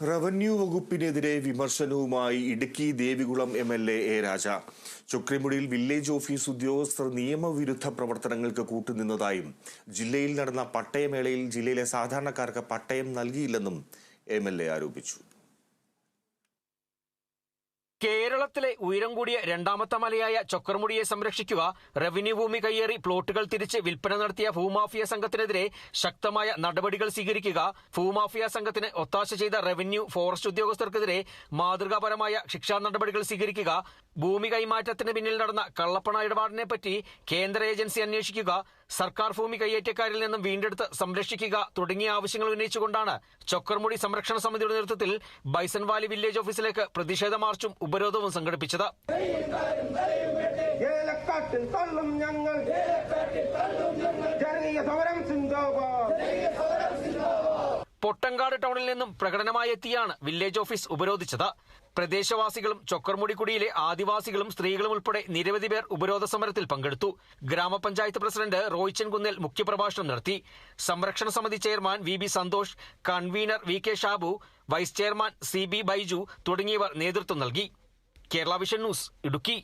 Revenue വകുപ്പിനെതിരെ വിമർശനവുമായി Idukki Devikulam M L A A Raja. ചുക്രിമുടിയിൽ village office ഉദ്യോഗസ്ഥർ നിയമവിരുദ്ധ പ്രവർത്തനങ്ങൾക്ക് കൂട്ടുനിന്നതായും ജില്ലയിൽ നടന്ന പട്ടയമേളയിൽ ജില്ലയിലെ സാധാരണക്കാർക്ക് പട്ടയം നൽകിയില്ലെന്നും എം ആരോപിച്ചു. കേരളത്തിലെ ഉയരം കൂടിയ രണ്ടാമത്തെ മലയായ ചൊക്കർമുടിയെ സംരക്ഷിക്കുക റവന്യൂ ഭൂമി കയ്യേറി പ്ലോട്ടുകൾ തിരിച്ച് വിൽപ്പന നടത്തിയ ഭൂമാഫിയ സംഘത്തിനെതിരെ ശക്തമായ നടപടികൾ സ്വീകരിക്കുക ഭൂമാഫിയ സംഘത്തിന് ഒത്താശ ചെയ്ത റവന്യൂ ഫോറസ്റ്റ് ഉദ്യോഗസ്ഥർക്കെതിരെ മാതൃകാപരമായ ശിക്ഷാ നടപടികൾ സ്വീകരിക്കുക ഭൂമി കൈമാറ്റത്തിന് പിന്നിൽ നടന്ന കള്ളപ്പണ ഇടപാടിനെപ്പറ്റി കേന്ദ്ര ഏജൻസി അന്വേഷിക്കുക സർക്കാർ ഭൂമി കയ്യേറ്റക്കാരിൽ നിന്നും വീണ്ടെടുത്ത് സംരക്ഷിക്കുക തുടങ്ങിയ ആവശ്യങ്ങൾ ഉന്നയിച്ചുകൊണ്ടാണ് ചൊക്കർമുടി സംരക്ഷണ സമിതിയുടെ നേതൃത്വത്തിൽ ബൈസൺ വാലി വില്ലേജ് ഓഫീസിലേക്ക് പ്രതിഷേധ മാർച്ചും ഉപരോധവും സംഘടിപ്പിച്ചത്. ഞങ്ങൾ. പൊട്ടങ്കാട് ടൗണിൽ നിന്നും പ്രകടനമായി എത്തിയാണ് വില്ലേജ് ഓഫീസ് ഉപരോധിച്ചത്. പ്രദേശവാസികളും ചൊക്കർമുടിക്കുടിയിലെ ആദിവാസികളും സ്ത്രീകളും ഉൾപ്പെടെ നിരവധി പേർ ഉപരോധ സമരത്തിൽ പങ്കെടുത്തു. ഗ്രാമപഞ്ചായത്ത് പ്രസിഡന്റ് റോയിച്ചൻ കുന്നേൽ മുഖ്യപ്രഭാഷണം നടത്തി. സംരക്ഷണ സമിതി chairman V B Santhosh convener V K Shabu vice chairman C B Baiju തുടങ്ങിയവർ നേതൃത്വം നൽകി. Kerala vision news Idukki.